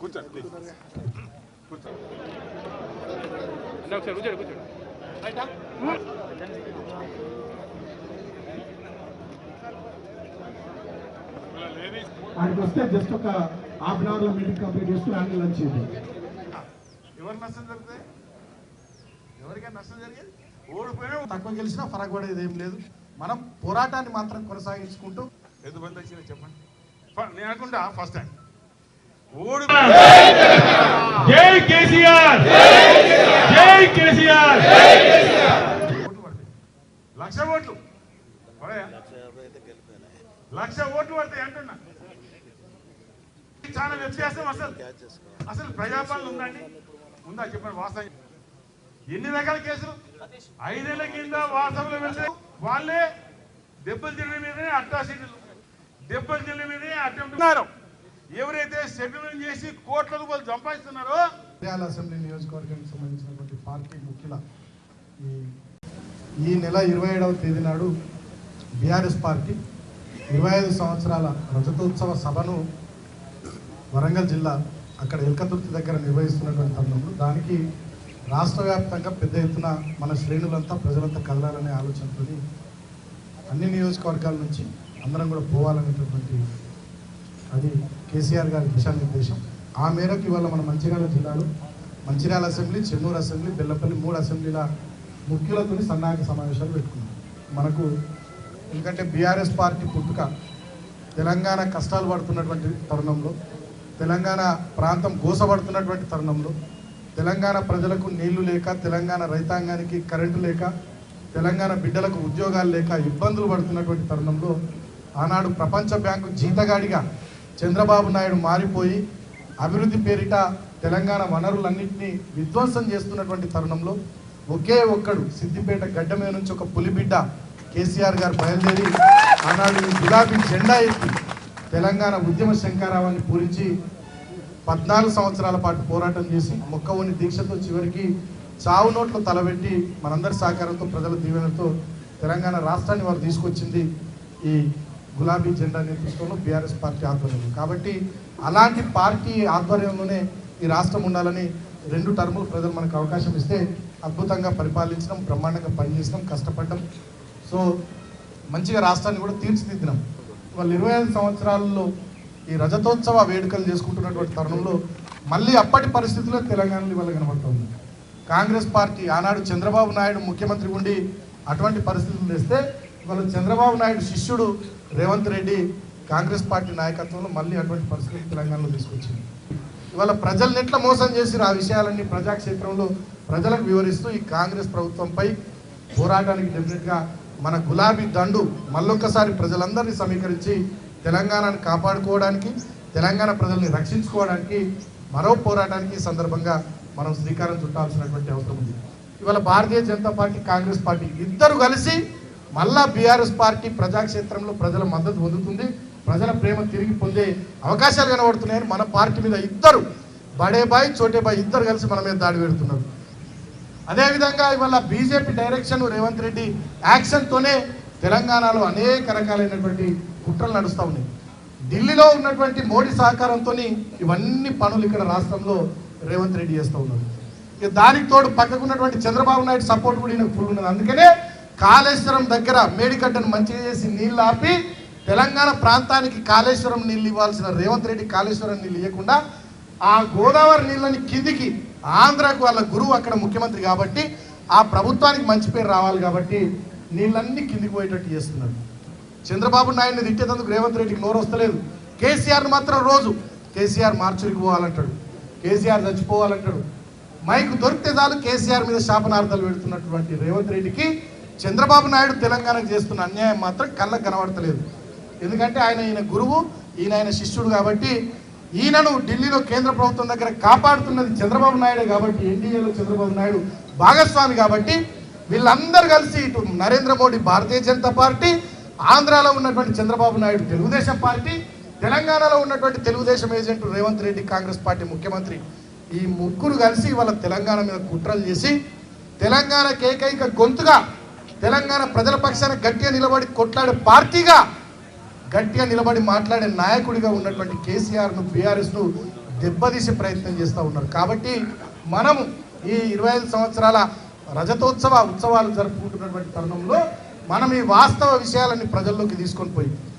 కూర్చోండి కూర్చోండి కూర్చోండి కూర్చోండి ఆయనకి వస్తే జస్ట్ ఒక హాఫ్ అన్ అవర్లో మీటింగ్ కంప్లీట్ చేసుకుని ఆయన లంచ్ చేయండి ఎవరికి నష్టం జరుగుతుంది ఎవరికైనా నష్టం జరిగేది? ఓడిపోయినా తక్కువ గెలిచినా ఫరక్ పడేది ఏం లేదు. మనం పోరాటాన్ని మాత్రం కొనసాగించుకుంటూ ఎందుకు బంద్ వచ్చినా చెప్పండి? నేను అనుకుంటా ఫస్ట్ టైం ఓడి జై కేసీఆర్! జై కేసీఆర్! ఓట్లు పడతాయి. లక్ష ఓట్లు. లక్ష ఓట్లు పడతాయి అంటున్నా. చాలా వ్యత్యాసం అసలు. అసలు ప్రజాపాలన ఉందండి ఉందా చెప్పండి వాస్తవం. ఎన్ని రకాల కేసులు? ఐదేళ్ళ కింద వాస్తవంలో వెళ్తే వాళ్ళే దెబ్బలు తిరిగిన మీదనే అట్రాసిటీలు. దెబ్బలు తిరిగిన మీదనే ఎవరైతే సెటిల్మెంట్ చేసి కోట్ల రూపాయలు సంపాదిస్తున్నారో నంద్యాల అసెంబ్లీ నియోజకవర్గానికి సంబంధించినటువంటి పార్టీ ముఖ్యుల ఈ ఈ నెల ఇరవై ఏడవ తేదీ నాడు బీఆర్ఎస్ పార్టీ ఇరవై ఐదు సంవత్సరాల రజతోత్సవ సభను వరంగల్ జిల్లా అక్కడ ఎల్కతుర్తి దగ్గర నిర్వహిస్తున్నటువంటి తరుణంలో దానికి రాష్ట్ర వ్యాప్తంగా పెద్ద ఎత్తున మన శ్రేణులంతా ప్రజలంతా కదలాలనే ఆలోచనతో అన్ని నియోజకవర్గాల నుంచి అందరం కూడా పోవాలనేటటువంటి అది కేసీఆర్ గారి దిశానిర్దేశం. ఆ మేరకు ఇవాళ మన మంచిర్యాల జిల్లాలో మంచిర్యాల అసెంబ్లీ చెన్నూరు అసెంబ్లీ బెల్లపల్లి మూడు అసెంబ్లీల ముఖ్యులతో సన్నాహక సమావేశాలు పెట్టుకున్నాం. మనకు ఎందుకంటే బీఆర్ఎస్ పార్టీ పుట్టుక తెలంగాణ కష్టాలు పడుతున్నటువంటి తరుణంలో తెలంగాణ ప్రాంతం గోసపడుతున్నటువంటి తరుణంలో తెలంగాణ ప్రజలకు నీళ్ళు లేక తెలంగాణ రైతాంగానికి కరెంటు లేక తెలంగాణ బిడ్డలకు ఉద్యోగాలు లేక ఇబ్బందులు పడుతున్నటువంటి తరుణంలో ఆనాడు ప్రపంచ బ్యాంకు జీతగాడిగా చంద్రబాబు నాయుడు మారిపోయి అభివృద్ధి పేరిట తెలంగాణ వనరులన్నింటినీ విధ్వంసం చేస్తున్నటువంటి తరుణంలో ఒకే ఒక్కడు సిద్దిపేట గడ్డ మీద నుంచి ఒక పులిబిడ్డ కేసీఆర్ గారు బయలుదేరి ఆనాడు గులాబీ జెండా ఎత్తి తెలంగాణ ఉద్యమ శంకారావాన్ని పూరించి పద్నాలుగు సంవత్సరాల పాటు పోరాటం చేసి మొక్కవోని దీక్షతో చివరికి చావు నోట్లో తలబెట్టి మనందరి సహకారంతో ప్రజల దీవెనతో తెలంగాణ రాష్ట్రాన్ని వారు తీసుకొచ్చింది ఈ గులాబీ జెండా నేతృత్వంలో బీఆర్ఎస్ పార్టీ ఆధ్వర్యంలో. కాబట్టి అలాంటి పార్టీ ఆధ్వర్యంలోనే ఈ రాష్ట్రం ఉండాలని రెండు టర్ములు ప్రజలు మనకు అవకాశం ఇస్తే అద్భుతంగా పరిపాలించడం బ్రహ్మాండంగా పనిచేసినాం కష్టపడ్డం. సో మంచిగా రాష్ట్రాన్ని కూడా తీర్చిదిద్దినాం. వాళ్ళు ఇరవై ఐదు సంవత్సరాల్లో ఈ రజతోత్సవ వేడుకలు చేసుకుంటున్నటువంటి తరుణంలో మళ్ళీ అప్పటి పరిస్థితుల్లో తెలంగాణలో ఇవాళ కనబడుతుంది కాంగ్రెస్ పార్టీ ఆనాడు చంద్రబాబు నాయుడు ముఖ్యమంత్రి ఉండి అటువంటి పరిస్థితులు తెస్తే ఇవాళ చంద్రబాబు నాయుడు శిష్యుడు రేవంత్ రెడ్డి కాంగ్రెస్ పార్టీ నాయకత్వంలో మళ్ళీ అటువంటి పరిస్థితి తెలంగాణలో తీసుకొచ్చింది. ఇవాళ ప్రజల్ని ఎట్లా మోసం చేసిన ఆ విషయాలన్నీ ప్రజాక్షేత్రంలో ప్రజలకు వివరిస్తూ ఈ కాంగ్రెస్ ప్రభుత్వంపై పోరాటానికి డెఫినెట్గా మన గులాబీ దండు మళ్ళొక్కసారి ప్రజలందరినీ సమీకరించి తెలంగాణను కాపాడుకోవడానికి తెలంగాణ ప్రజల్ని రక్షించుకోవడానికి మరో పోరాటానికి సందర్భంగా మనం శ్రీకారం చుట్టాల్సినటువంటి అవసరం ఉంది. ఇవాళ భారతీయ జనతా పార్టీ కాంగ్రెస్ పార్టీ ఇద్దరు కలిసి మళ్ళా బీఆర్ఎస్ పార్టీ ప్రజాక్షేత్రంలో ప్రజల మద్దతు పొందుతుంది ప్రజల ప్రేమ తిరిగి పొందే అవకాశాలు కనబడుతున్నాయని మన పార్టీ మీద ఇద్దరు బడేబాయ్ చోటేబాయ్ ఇద్దరు కలిసి మన మీద దాడి పెడుతున్నారు. అదేవిధంగా ఇవాళ బీజేపీ డైరెక్షన్ రేవంత్ రెడ్డి యాక్షన్తోనే తెలంగాణలో అనేక రకాలైనటువంటి కుట్రలు నడుస్తూ ఉన్నాయి. ఢిల్లీలో ఉన్నటువంటి మోడీ సహకారంతో ఇవన్నీ పనులు ఇక్కడ రాష్ట్రంలో రేవంత్ రెడ్డి చేస్తూ ఉన్నారు. ఇక దానికి తోడు పక్కకున్నటువంటి చంద్రబాబు నాయుడు సపోర్ట్ కూడా ఈయనకు ఫుల్ ఉన్నది. అందుకనే కాళేశ్వరం దగ్గర మేడికట్టను మంచిగా చేసి నీళ్ళు ఆపి తెలంగాణ ప్రాంతానికి కాళేశ్వరం నీళ్ళు ఇవ్వాల్సిన రేవంత్ రెడ్డి కాళేశ్వరం నీళ్ళు ఇవ్వకుండా ఆ గోదావరి నీళ్ళని కిందికి ఆంధ్రాకు వాళ్ళ గురువు అక్కడ ముఖ్యమంత్రి కాబట్టి ఆ ప్రభుత్వానికి మంచి పేరు రావాలి కాబట్టి నీళ్ళన్నీ కిందికి పోయేటట్టు చేస్తున్నారు. చంద్రబాబు నాయుడిని తిట్టేటందుకు రేవంత్ రెడ్డికి నోరు వస్తలేదు. కేసీఆర్ని మాత్రం రోజు కేసీఆర్ మార్చురికి పోవాలంటాడు. కేసీఆర్ చచ్చిపోవాలంటాడు. మైకు దొరికితే చాలు కేసీఆర్ మీద శాపనార్థాలు పెడుతున్నటువంటి రేవంత్ రెడ్డికి చంద్రబాబు నాయుడు తెలంగాణకు చేస్తున్న అన్యాయం మాత్రం కళ్ళకు కనబడతలేదు. ఎందుకంటే ఆయన ఈయన గురువు ఈయన ఆయన శిష్యుడు కాబట్టి ఈయనను ఢిల్లీలో కేంద్ర ప్రభుత్వం దగ్గర కాపాడుతున్నది చంద్రబాబు నాయుడే కాబట్టి ఎన్డీఏలో చంద్రబాబు నాయుడు భాగస్వామి కాబట్టి వీళ్ళందరూ కలిసి ఇటు నరేంద్ర మోడీ భారతీయ జనతా పార్టీ ఆంధ్రాలో ఉన్నటువంటి చంద్రబాబు నాయుడు తెలుగుదేశం పార్టీ తెలంగాణలో ఉన్నటువంటి Telugu Desam agent Revanth Reddy Congress party ముఖ్యమంత్రి ఈ ముగ్గురు కలిసి వాళ్ళ తెలంగాణ మీద కుట్రలు చేసి తెలంగాణకి ఏకైక గొంతుగా తెలంగాణ ప్రజల పక్షాన గట్టిగా నిలబడి కొట్లాడే పార్టీగా గట్టిగా నిలబడి మాట్లాడే నాయకుడిగా ఉన్నటువంటి కేసీఆర్ను బీఆర్ఎస్ను దెబ్బతీసే ప్రయత్నం చేస్తూ ఉన్నారు. కాబట్టి మనము ఈ ఇరవై ఐదు సంవత్సరాల రజతోత్సవ ఉత్సవాలు జరుపుకుంటున్నటువంటి తరుణంలో మనం ఈ వాస్తవ విషయాలన్నీ ప్రజల్లోకి తీసుకొని పోయి